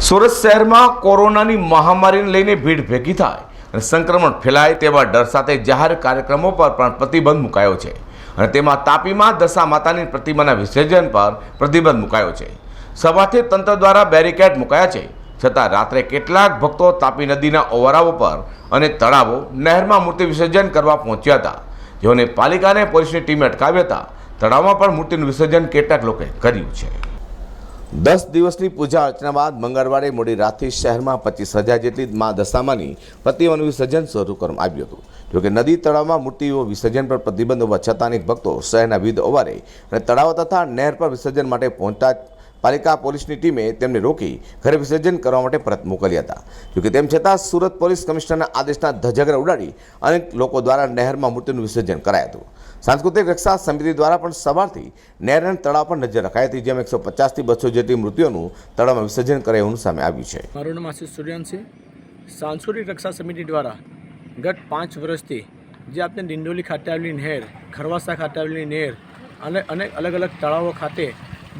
સુરત શહેરમાં કોરોનાની મહામારીને લઈને ભીડ ભેગી થાય અને સંક્રમણ ફેલાય તેવા ડર સાથે જાહેર કાર્યક્રમો પર પણ પ્રતિબંધ મુકાયો છે. અને તેમાં તાપીમાં દશા માતાની પ્રતિમાના વિસર્જન પર પ્રતિબંધ મુકાયો છે. સવારથી તંત્ર દ્વારા બેરિકેડ મુકાયા છે. છતાં રાત્રે કેટલાક ભક્તો તાપી નદીના ઓવરાઓ પર અને તળાવો નહેરમાં મૂર્તિ વિસર્જન કરવા પહોંચ્યા હતા. જેઓને પાલિકાને પોલીસની ટીમે અટકાવ્યા હતા. તળાવમાં પણ મૂર્તિનું વિસર્જન કેટલાક લોકોએ કર્યું છે. દસ દિવસની પૂજા અર્ચના બાદ મંગળવારે મોડી રાતથી શહેરમાં પચીસ હજાર જેટલી મા દશામાની પ્રતિમાનું વિસર્જન શરૂ કરવામાં આવ્યું હતું. જોકે નદી તળાવમાં મૂર્તિઓ વિસર્જન પર પ્રતિબંધ હોવા છતાં અનેક ભક્તો શહેરના વિવિધ ઓવારે અને તળાવ તથા નહેર પર વિસર્જન માટે પહોંચતા પાલિકા પોલીસની ટીમે તેમને રોકી ઘરે વિસર્જન કરવા માટે પરત મોકલ્યા હતા. જોકે તેમ છતાં સુરત પોલીસ કમિશનરના આદેશના ધજાગરા ઉડાડી અનેક લોકો દ્વારા નહેરમાં મૂર્તિનું વિસર્જન કરાયું હતું. સાંસ્કૃતિક રક્ષા સમિતિ દ્વારા પણ સવારથી નહેર અને તળાવ પર નજર રખાઈ હતી, જેમાં એકસો પચાસથી બસો જેટલી મૃત્યુઓનું તળાવમાં વિસર્જન કરાયું સામે આવ્યું છે. મારું નામ આશીષ સૂર્યાંશી. સાંસ્કૃતિક રક્ષા સમિતિ દ્વારા ગત પાંચ વર્ષથી જે આપણે ડિંડોલી ખાતે આવેલી નહેર ખરવાસા ખાતે આવેલી નહેર અને અનેક અલગ અલગ તળાવો ખાતે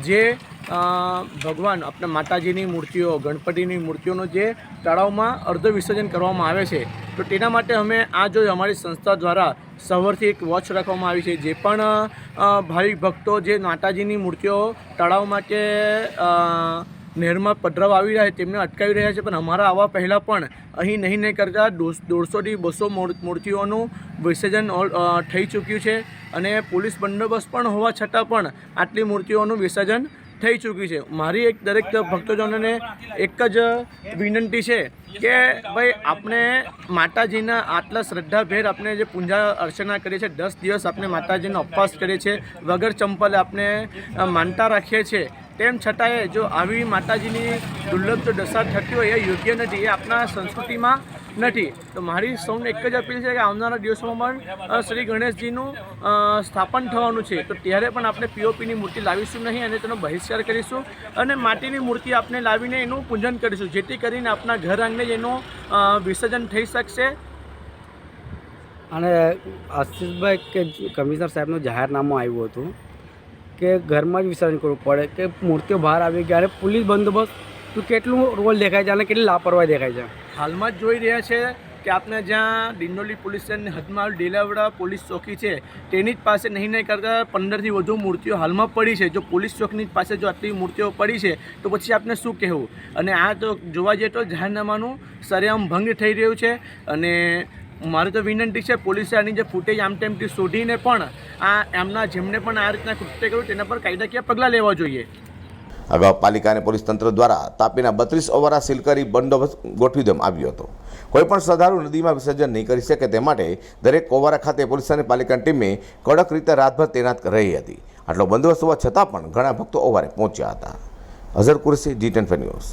જે ભગવાન આપણે માતાજીની મૂર્તિઓ, ગણપતિની મૂર્તિઓનો જે તળાવમાં અર્ધ વિસર્જન કરવામાં આવે છે, તો તેના માટે અમે આ જો અમારી સંસ્થા દ્વારા સવારથી એક વોચ રાખવામાં આવી છે, જે પણ ભાવિક ભક્તો જે માતાજીની મૂર્તિઓ તળાવમાં કે નહેરમાં પધરાવ આવી રહ્યા છે, તેમને અટકાવી રહ્યા છે, પણ અમારા આવવા પહેલાં પણ અહીં નહીં નહીં કરતાં દોઢસોથી બસો મૂર્તિઓનું વિસર્જન થઈ ચૂક્યું છે, અને પોલીસ બંદોબસ્ત પણ હોવા છતાં પણ આટલી મૂર્તિઓનું વિસર્જન થઈ ચૂકી છે. મારી એક દરેક ભક્તજનોને એક જ વિનંતી છે કે ભાઈ આપણે માતાજીના આટલા શ્રદ્ધાભેર આપણે જે પૂજા અર્ચના કરીએ છીએ, દસ દિવસ આપણે માતાજીનો ઉપવાસ કરીએ છીએ, વગર ચંપલે આપણે માનતા રાખીએ છીએ, તેમ છતાંય જો આવી માતાજીની દુર્લભ જો દશા થતી હોય એ યોગ્ય નથી. એ આપણા સંસ્કૃતિમાં નથી. તો મારી સૌને એક જ અપીલ છે કે આવનારા દિવસોમાં પણ શ્રી ગણેશજીનું સ્થાપન થવાનું છે. તો ત્યારે પણ આપણે પીઓપીની મૂર્તિ લાવીશું નહીં અને તેનો બહિષ્કાર કરીશું અને માટીની મૂર્તિ આપણે લાવીને એનું પૂજન કરીશું, જેથી કરીને આપણા ઘર આંગણે એનું વિસર્જન થઈ શકશે. અને આશીષભાઈ, કે કમિશનર સાહેબનું જાહેરનામું આવ્યું હતું કે ઘરમાં જ વિસર્જન કરવું પડે, કે મૂર્તિઓ બહાર આવી ગયા અને પોલીસ બંદોબસ્ત કેટલું રોલ દેખાય છે અને કેટલી લાપરવાહી દેખાય છે? હાલમાં જ જોઈ રહ્યા છે કે આપણે જ્યાં ડિંડોલી પોલીસ સ્ટેશનની હદમાં ડેલાવડા પોલીસ ચોકી છે, તેની જ પાસે નહીં નહીં કરતાં પંદરથી વધુ મૂર્તિઓ હાલમાં પડી છે. જો પોલીસ ચોકની પાસે જો આટલી મૂર્તિઓ પડી છે, તો પછી આપણે શું કહેવું? અને આ તો જોવા જઈએ તો જાહેરનામાનું સરેઆમ ભંગ થઈ રહ્યું છે. અને મારી તો વિનંતી છે પોલીસે આની જે ફૂટેજ આમ તેમથી શોધીને પણ આ એમના જેમને પણ આ રીતના કૃત્ય કર્યું, તેના પર કાયદાકીય પગલાં લેવા જોઈએ. અગાઉ પાલિકા અને પોલીસ તંત્ર દ્વારા તાપીના બત્રીસ ઓવરા સીલ કરી બંદોબસ્ત ગોઠવી દેવામાં આવ્યો હતો. કોઈપણ શ્રદ્ધાળુ નદીમાં વિસર્જન નહીં કરી શકે તે માટે દરેક ઓવારા ખાતે પોલીસ અને પાલિકાની ટીમે કડક રીતે રાતભર તૈનાત રહી હતી. આટલો બંદોબસ્ત હોવા છતાં પણ ઘણા ભક્તો ઓવારે પહોંચ્યા હતા. Azhar Kursi ji Ten News.